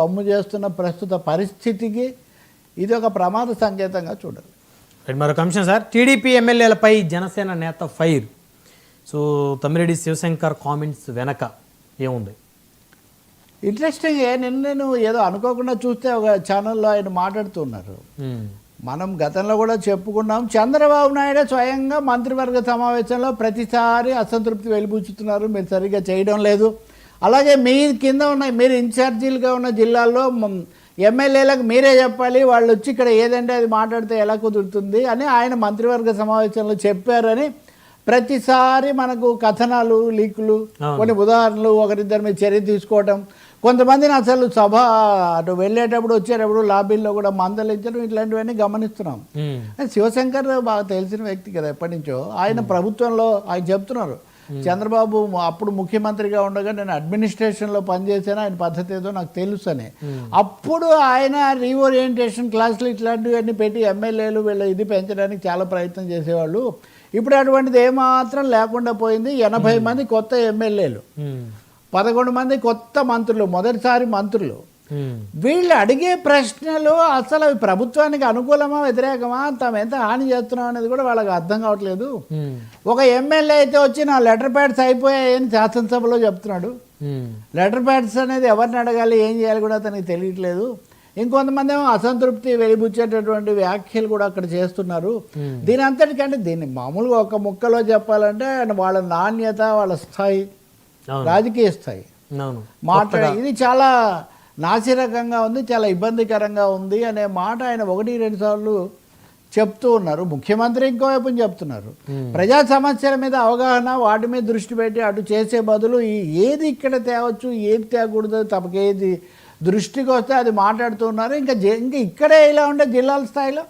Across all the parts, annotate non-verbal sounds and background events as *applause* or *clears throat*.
పమ్ము చేస్తున్న ప్రస్తుత పరిస్థితికి ఇది ఒక ప్రమాద సంకేతంగా చూడాలి. రైట్ మరొక అంశం సార్. టీడీపీ ఎమ్మెల్యేలపై జనసేన నేత fire. So Thammireddy Sivashankar comments వెనక ఏముంది? ఇంట్రెస్టింగ్ నిన్న నేను ఏదో అనుకోకుండా చూస్తే ఒక ఛానల్లో ఆయన మాట్లాడుతున్నారు. మ్మ్. మనం గతంలో కూడా చెప్పుకున్నాం చంద్రబాబు నాయుడు స్వయంగా మంత్రివర్గ సమావేశంలో ప్రతిసారి అసంతృప్తి వెలిబుచ్చుతున్నారు మీరు సరిగ్గా చేయడం లేదు. అలాగే మీ కింద ఉన్న మీరు ఇన్ఛార్జీలుగా ఉన్న జిల్లాల్లో ఎమ్మెల్యేలకు మీరే చెప్పాలి వాళ్ళు వచ్చి ఇక్కడ ఏదంటే అది మాట్లాడితే ఎలా కుదురుతుంది అని ఆయన మంత్రివర్గ సమావేశంలో చెప్పారని ప్రతిసారి మనకు కథనాలు లీకులు. కొన్ని ఉదాహరణలు ఒకరిద్దరి మీద చర్య తీసుకోవటం. కొంతమందిని అసలు సభ అటు వెళ్ళేటప్పుడు వచ్చేటప్పుడు లాబీల్లో కూడా మందలించడం ఇట్లాంటివన్నీ గమనిస్తున్నాం. శివశంకర్ బాగా తెలిసిన వ్యక్తి కదా ఎప్పటి నుంచో. ఆయన ప్రభుత్వంలో ఆయన చెప్తున్నారు. చంద్రబాబు అప్పుడు ముఖ్యమంత్రిగా ఉండగా నేను అడ్మినిస్ట్రేషన్లో పనిచేసాను ఆయన పద్ధతి ఏదో నాకు తెలుసు అని అప్పుడు ఆయన రీఓరియంటేషన్ క్లాసులు ఇట్లాంటివన్నీ పెట్టి ఎమ్మెల్యేలు వీళ్ళ ఇది పెంచడానికి చాలా ప్రయత్నం చేసేవాళ్ళు. ఇప్పుడు అటువంటిది ఏమాత్రం లేకుండా పోయింది. ఎనభై మంది కొత్త ఎమ్మెల్యేలు. మ్మ్. పదకొండు మంది కొత్త మంత్రులు మొదటిసారి మంత్రులు. వీళ్ళు అడిగే ప్రశ్నలు అసలు అవి ప్రభుత్వానికి అనుకూలమా వ్యతిరేకమా? తాము ఎంత హాని చేస్తున్నాం అనేది కూడా వాళ్ళకి అర్థం కావట్లేదు. మ్మ్. ఒక ఎమ్మెల్యే అయితే వచ్చి నా లెటర్ ప్యాడ్స్ అయిపోయాయని శాసనసభలో చెప్తున్నాడు. మ్మ్. లెటర్ ప్యాడ్స్ అనేది ఎవరిని అడగాలి ఏం చేయాలి కూడా అతనికి తెలియట్లేదు. ఇంకొంతమంది ఏమో అసంతృప్తి వెలిబుచ్చేటటువంటి వ్యాఖ్యలు కూడా అక్కడ చేస్తున్నారు. దీని అంతటికంటే దీన్ని మామూలుగా ఒక ముక్కలో చెప్పాలంటే వాళ్ళ నాణ్యత వాళ్ళ స్థాయి రాజకీయ స్థాయి. మాట్లాడే ఇది చాలా నాసిరకంగా ఉంది చాలా ఇబ్బందికరంగా ఉంది అనే మాట ఆయన ఒకటి రెండు సార్లు చెప్తూ ఉన్నారు. ముఖ్యమంత్రి ఇంకోవైపు చెప్తున్నారు. ప్రజా సమస్యల మీద అవగాహన వాటి మీద దృష్టి పెట్టి అటు చేసే బదులు ఈ ఏది ఇక్కడ తేవచ్చు ఏది తేకూడదు తమకు ఏది దృష్టికి వస్తే అది మాట్లాడుతున్నారు ఇంకా జే- ఇంకా ఇక్కడే ఇలా ఉండే జిల్లాల స్థాయిలో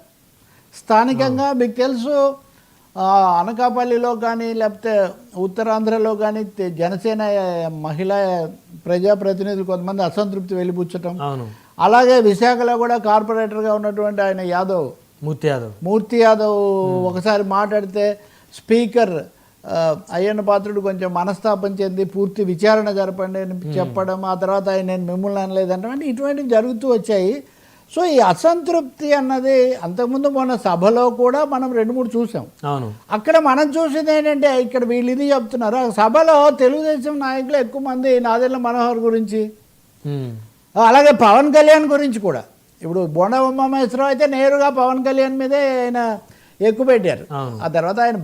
స్థానికంగా మీకు తెలుసు అనకాపల్లిలో కానీ లేకపోతే ఉత్తరాంధ్రలో కానీ జనసేన మహిళా ప్రజాప్రతినిధులు కొంతమంది అసంతృప్తి అవును. అలాగే విశాఖలో కూడా కార్పొరేటర్గా ఉన్నటువంటి ఆయన యాదవ్. మూర్తి యాదవ్. మూర్తి యాదవ్ ఒకసారి మాట్లాడితే స్పీకర్ అయ్యన్న పాత్రుడు కొంచెం మనస్తాపం చెంది పూర్తి విచారణ జరపండి అని చెప్పడం ఆ తర్వాత ఆయన నేను మిమ్మల్ని అనలేదంటే. అంటే ఇటువంటివి జరుగుతూ వచ్చాయి. సో ఈ అసంతృప్తి అన్నది అంతకుముందు మొన్న సభలో కూడా మనం రెండు మూడు చూసాం అవును అక్కడ మనం చూసింది ఏంటంటే ఇక్కడ వీళ్ళు ఇది చెప్తున్నారు సభలో తెలుగుదేశం నాయకులు ఎక్కువ మంది నాదెళ్ళ మనోహర్ గురించి. అలాగే పవన్ కళ్యాణ్ గురించి కూడా ఇప్పుడు బొండ ఉమామహేశ్వరరావు అయితే నేరుగా పవన్ కళ్యాణ్ మీదే ఆయన ఎక్కువ పెట్టారు. ఆ తర్వాత ఆయన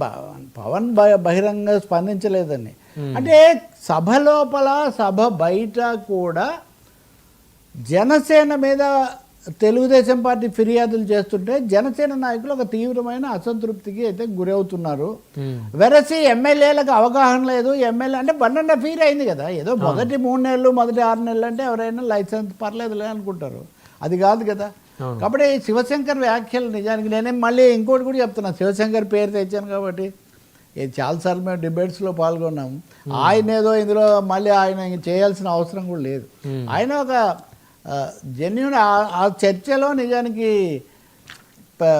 పవన్ బహిరంగ స్పందించలేదని అంటే సభ లోపల సభ బయట కూడా జనసేన మీద తెలుగుదేశం పార్టీ ఫిర్యాదులు చేస్తుంటే జనసేన నాయకులు ఒక తీవ్రమైన అసంతృప్తికి అయితే గురవుతున్నారు. మ్మ్. వెరసి ఎమ్మెల్యేలకు అవగాహన లేదు. ఎమ్మెల్యే అంటే హాఫ్ ఇయర్ అయింది కదా. ఏదో మొదటి మూడు నెలలు మొదటి ఆరు నెలలు అంటే ఎవరైనా లైసెన్స్ పర్లేదులే అనుకుంటారు. అది కాదు కదా. అవును. కాబట్టి శివశంకర్ వ్యాఖ్యలు నిజానికి నేనే మళ్ళీ ఇంకోటి కూడా చెప్తున్నా. శివశంకర్ పేరు తెచ్చాను కాబట్టి చాలాసార్లు మేము డిబేట్స్లో పాల్గొన్నాము. ఆయన ఏదో ఇందులో మళ్ళీ ఆయన చేయాల్సిన అవసరం కూడా లేదు. ఆయన ఒక జెన్యున్ ఆ చర్చలో నిజానికి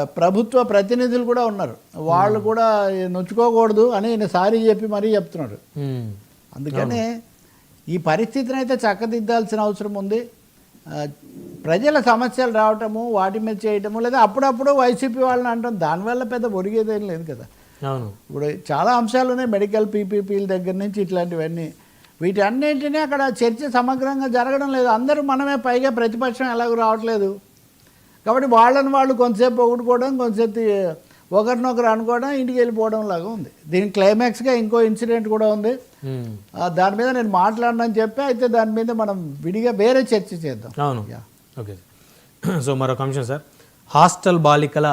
ప్రభుత్వ ప్రతినిధులు కూడా ఉన్నారు. వాళ్ళు కూడా నొచ్చుకోకూడదు అని ఈయన సారీ చెప్పి మరీ చెప్తున్నాడు. మ్మ్. అందుకని ఈ పరిస్థితిని అయితే చక్కదిద్దాల్సిన అవసరం ఉంది. ప్రజల సమస్యలు రావటము వాటి మీద చేయటము లేదా అప్పుడప్పుడు వైసీపీ వాళ్ళని అంటాం. దానివల్ల పెద్ద ఒరిగేదేం లేదు కదా. ఇప్పుడు చాలా అంశాలు ఉన్నాయి. మెడికల్ పీపీపీల దగ్గర నుంచి ఇట్లాంటివన్నీ. వీటన్నింటినీ అక్కడ చర్చ సమగ్రంగా జరగడం లేదు. అందరూ మనమే పైగా ప్రతిపక్షం ఎలాగో రావట్లేదు. కాబట్టి వాళ్ళని వాళ్ళు కొంతసేపు పొగుడుకోవడం కొంతసేపు ఒకరినొకరు అనుకోవడం ఇంటికి వెళ్ళిపోవడం లాగా ఉంది. దీని క్లైమాక్స్గా ఇంకో ఇన్సిడెంట్ కూడా ఉంది. దాని మీద నేను మాట్లాడనని చెప్పి అయితే దాని మీద మనం విడిగా వేరే చర్చ చేద్దాం. అవును. ఓకే. *clears throat* సో మరొక అంశం సార్. హాస్టల్ బాలికల